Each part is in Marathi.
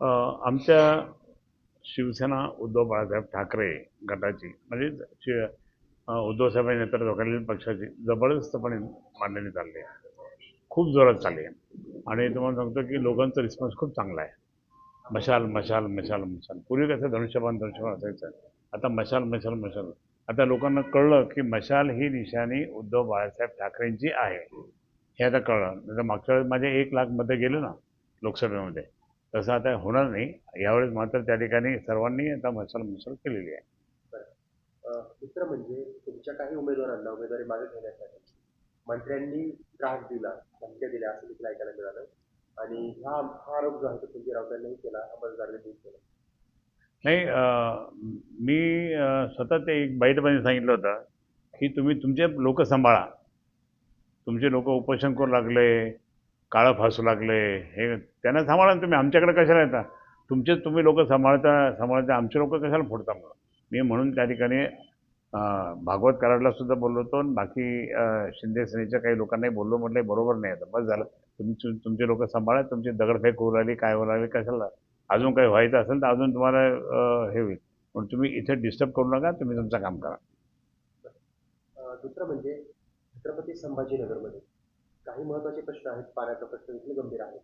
आमच्या शिवसेना उद्धव बाळासाहेब ठाकरे गटाची म्हणजे शि अ, उद्धवसाहेबांच्या नेतृत्वाखालील पक्षाची जबरदस्तपणे मांडणी चालली आहे. खूप जोरात चालली आहे. आणि तुम्हाला सांगतो की लोकांचा रिस्पॉन्स खूप चांगला आहे. मशाल मशाल मशाल मशाल. पूर्वी कसं धनुष्यबान धनुष्यबान असायचं? आता मशाल मशाल मशाल. आता लोकांना कळलं की मशाल ही निशाणी उद्धव बाळासाहेब ठाकरेंची आहे. हे आता कळलं. नाही तर मागच्या वेळेस माझे एक लाखमध्ये गेले ना लोकसभेमध्ये. तसं आता होणार नाही. यावेळेस मात्र त्या ठिकाणी सर्वांनी आता मशाल मशाल केलेली आहे. दुसरं म्हणजे तुमच्या काही उमेदवारांना उमेदवारी मागे घेण्यासाठी मंत्र्यांनी त्रास दिला धमक्या दिल्या असं देखील ऐकायला मिळालं. आणि हा हा आरोप जो आहे तो संजय राऊत यांनीही केला अंमलदारांनी केला. नाही मी अं, स्वतः ते एक बाईटमध्ये सांगितलं होतं की तुम्ही तुमचे लोक सांभाळा. तुमचे लोक उपोषण करू लागले काळं फासू लागले. हे त्यांना सांभाळा तुम्ही. आमच्याकडे कशाला येता? तुमचेच तुम्ही लोक सांभाळता सांभाळता आमचे लोक कशाला फोडता मग? मी म्हणून त्या ठिकाणी भागवत कराडला सुद्धा बोललो होतो आणि बाकी शिंदे सेनेच्या काही लोकांनाही बोललो म्हटलं बरोबर नाही आता. बस झालं. तुमचे तुमचे लोक सांभाळा. तुमची दगडफेक होऊ राहिली काय होऊ राहिली कशाला? अजून काही व्हायचं असेल तर अजून तुम्हाला हे होईल. पण तुम्ही इथे डिस्टर्ब करू नका. तुम्ही तुमचं काम करा. दुसरं म्हणजे छत्रपती संभाजीनगरमध्ये काही महत्त्वाचे प्रश्न आहेत पाण्याचा प्रश्न देखील गंभीर आहे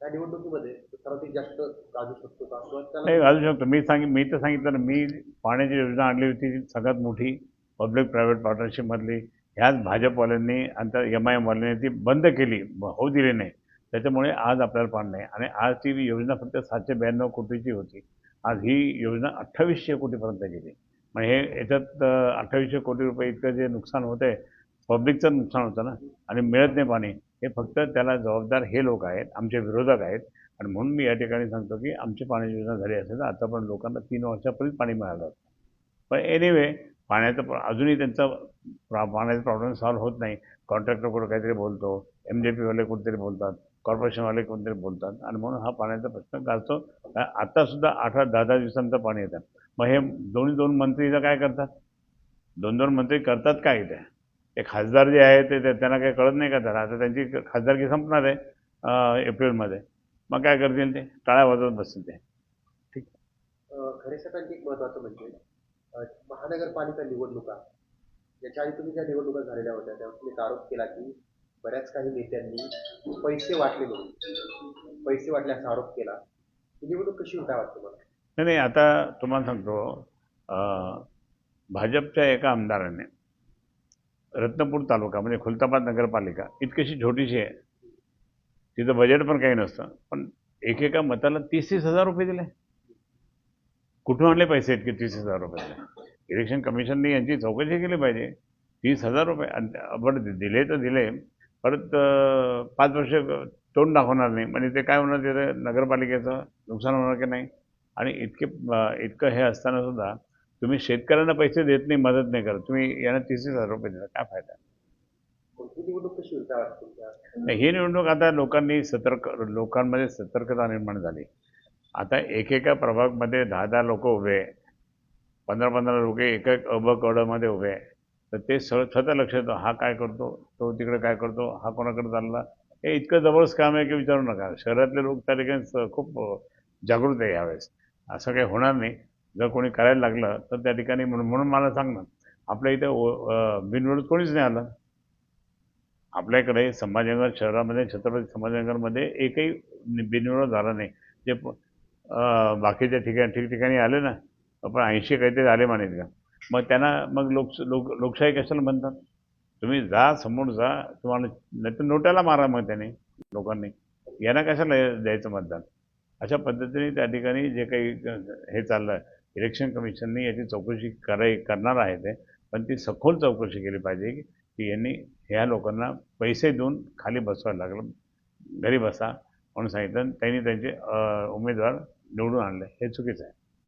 त्या निवडणुकीमध्ये सर्वाधिक जास्त गाजू शकतो का? किंवा नाही त्याला घालू शकतो. मी सांग मी तर सांगितलं ना मी पाण्याची योजना आणली होती ती सगळ्यात मोठी पब्लिक प्रायव्हेट पार्टनरशिपमधली. ह्याच भाजपवाल्यांनी आणि एम आय एमवाल्यांनी ती बंद केली ब- होऊ दिली नाही. त्याच्यामुळे आज आपल्याला पाणी नाही. आणि आज ती योजना फक्त सातशे ब्याण्णव कोटीची होती. आज ही योजना अठ्ठावीसशे कोटीपर्यंत गेली. मग हे याच्यात अठ्ठावीसशे कोटी रुपये इतकं जे नुकसान होतं आहे पब्लिकचं नुकसान होतं ना? आणि मिळत नाही पाणी. हे फक्त त्याला जबाबदार हे लोक आहेत आमचे विरोधक आहेत. आणि म्हणून मी या ठिकाणी सांगतो की आमची पाणी योजना झाली असेल तर आता पण लोकांना तीन वर्षापूर्वीच पाणी मिळालं होतं. पण एनिवे पाण्याचं प्र- अजूनही त्यांचा प्रा- पाण्याचा प्रॉब्लेम सॉल्व्ह होत नाही. कॉन्ट्रॅक्टर कुठं काहीतरी बोलतो एम जे पीवाले कोणतरी बोलतात कॉर्पोरेशनवाले कोणतरी बोलतात. आणि म्हणून हा पाण्याचा प्रश्न गाजतो. आत्तासुद्धा आठ आठ दहा दहा दिवसांचं पाणी येतं. मग हे दोन्ही दोन मंत्री इथं काय करतात? दोन दोन मंत्री करतात काय इथे? ते खासदार जे आहे ते त्यांना काही कळत नाही का त्याला आता त्यांची खासदारकी संपणार आहे एप्रिलमध्ये. मग काय करतील ते? टाळ्या वाजवत बसतील ते. अ, खरेसाठी एक महत्त्वाचं म्हणजे महानगरपालिका निवडणुका याच्या आधी तुम्ही ज्या निवडणुका झालेल्या होत्या त्यावर तुम्ही आरोप केला की बऱ्याच काही नेत्यांनी पैसे वाटले म्हणून पैसे वाटले असा आरोप केला. ही निवडणूक कशी होता वाटतं मला नाही नाही आता तुम्हाला सांगतो भाजपच्या एका आमदाराने रत्नपूर तालुका म्हणजे खुलताबाद नगरपालिका इतकीशी छोटीशी आहे. तिथं बजेट पण काही नसतं. पण एकेका मताला तीस तीस हजार रुपये दिले. कुठून आणले पैसे इतके तीस हजार रुपये दिले? इलेक्शन कमिशनने यांची चौकशी केली पाहिजे. तीस हजार रुपये बरं दिले तर दिले. परत पाच वर्ष तोंड दाखवणार नाही. म्हणजे ते काय होणार? तिथे नगरपालिकेचं नुकसान होणार की नाही? आणि इतके इतकं हे असताना सुद्धा तुम्ही शेतकऱ्यांना पैसे देत नाही मदत नाही करत. तुम्ही यांना तीस तीस हजार रुपये देता काय फायदा? ही नाही, ही निवडणूक आता लोकांनी सतर्क लोकांमध्ये सतर्कता निर्माण झाली. आता एकेका प्रभागमध्ये दहा दहा लोक उभे. पंधरा पंधरा लोक एक एक अ ब कडमध्ये उभे तर ते स स्वतः लक्ष येतं हा काय करतो तो तिकडे काय करतो हा कोणाकडे चालला? हे इतकं जबरदस्त काम आहे की विचारू नका. शहरातले लोक त्या ठिकाणी खूप जागृत आहे यावेळेस. असं काही होणार नाही. जर कोणी करायला लागलं तर त्या ठिकाणी म्हणून म्हणून मला सांग ना आपल्या इथे ओ- बिनविरोध कोणीच नाही आलं. आपल्याकडे संभाजीनगर शहरामध्ये छत्रपती संभाजीनगरमध्ये एकही बिनविरोध झाला नाही. जे बाकीच्या ठिकाणी ठिकठिकाणी आले ना आपण ऐंशी काहीतरी आले मानेत का? मग त्यांना मग लोक लोक लोकशाही कशाला म्हणतात? तुम्ही जा समोर जा तुम्हाला नाही तर नोट्याला मारा मग त्याने लोकांनी. यांना कशाला द्यायचं मतदान? अशा पद्धतीने त्या ठिकाणी जे काही हे चाललं आहे इलेक्शन कमिशननी याची चौकशी कराय करणार आहे ते पण ती सखोल चौकशी केली पाहिजे की की यांनी ह्या लोकांना पैसे देऊन खाली बसवायला लागलं. घरी बसा म्हणून सांगितलं आणि त्यांनी त्यांचे उमेदवार निवडून आणले. हे चुकीचं आहे.